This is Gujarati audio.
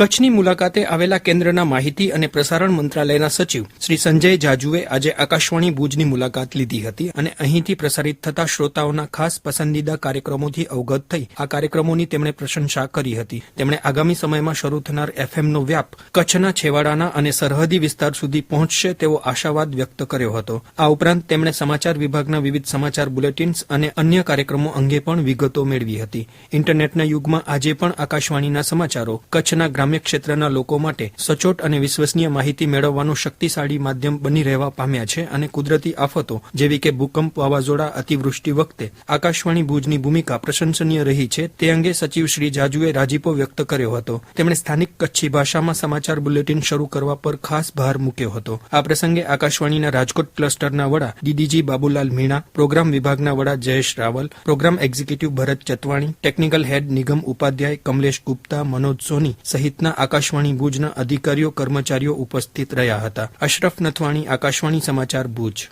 કચ્છની મુલાકાતે આવેલા કેન્દ્રના માહિતી અને પ્રસારણ મંત્રાલયના સચિવ શ્રી સંજય જાજુએ આજે આકાશવાણી ભુજની મુલાકાત લીધી હતી અને અહીંથી પ્રસારિત થતા શ્રોતાઓના ખાસ પસંદીદા કાર્યક્રમોથી અવગત થઈ આ કાર્યક્રમોની તેમણે પ્રશંસા કરી હતી. તેમણે આગામી સમયમાં શરૂ થનાર એફએમનો વ્યાપ કચ્છના છેવાડાના અને સરહદી વિસ્તાર સુધી પહોંચશે તેવો આશાવાદ વ્યક્ત કર્યો હતો. આ ઉપરાંત તેમણે સમાચાર વિભાગના વિવિધ સમાચાર બુલેટિન્સ અને અન્ય કાર્યક્રમો અંગે પણ વિગતો મેળવી હતી. ઇન્ટરનેટના યુગમાં આજે પણ આકાશવાણીના સમાચારો કચ્છના ગ્રામ્ય ક્ષેત્રના લોકો માટે સચોટ અને વિશ્વસનીય માહિતી મેળવવાનું શક્તિશાળી માધ્યમ બની રહેવા પામ્યા છે અને કુદરતી આફતો, જેવી કે ભૂકંપ વાવાઝોડા, અતિવૃષ્ટિ વખતે આકાશવાણી ભુજની ભૂમિકા પ્રશંસનીય રહી છે. તે અંગે સચિવ શ્રી જાજુએ રાજીપો વ્યક્ત કર્યો હતો. તેમણે સ્થાનિક કચ્છી ભાષામાં સમાચાર બુલેટિન શરૂ કરવા પર ખાસ ભાર મૂક્યો હતો. આ પ્રસંગે આકાશવાણીના રાજકોટ ક્લસ્ટરના વડા ડીડીજી બાબુલાલ મીણા, પ્રોગ્રામ વિભાગના વડા Jayesh Raval, programme executive Bharat Chatwani, technical head Nigam Upadhyay Kamlesh Gupta, Manoj સોની સહિતના આકાશવાણી ભુજના અધિકારીઓ કર્મચારીઓ ઉપસ્થિત રહ્યા હતા. અશરફ નથવાણી આકાશવાણી સમાચાર ભુજ.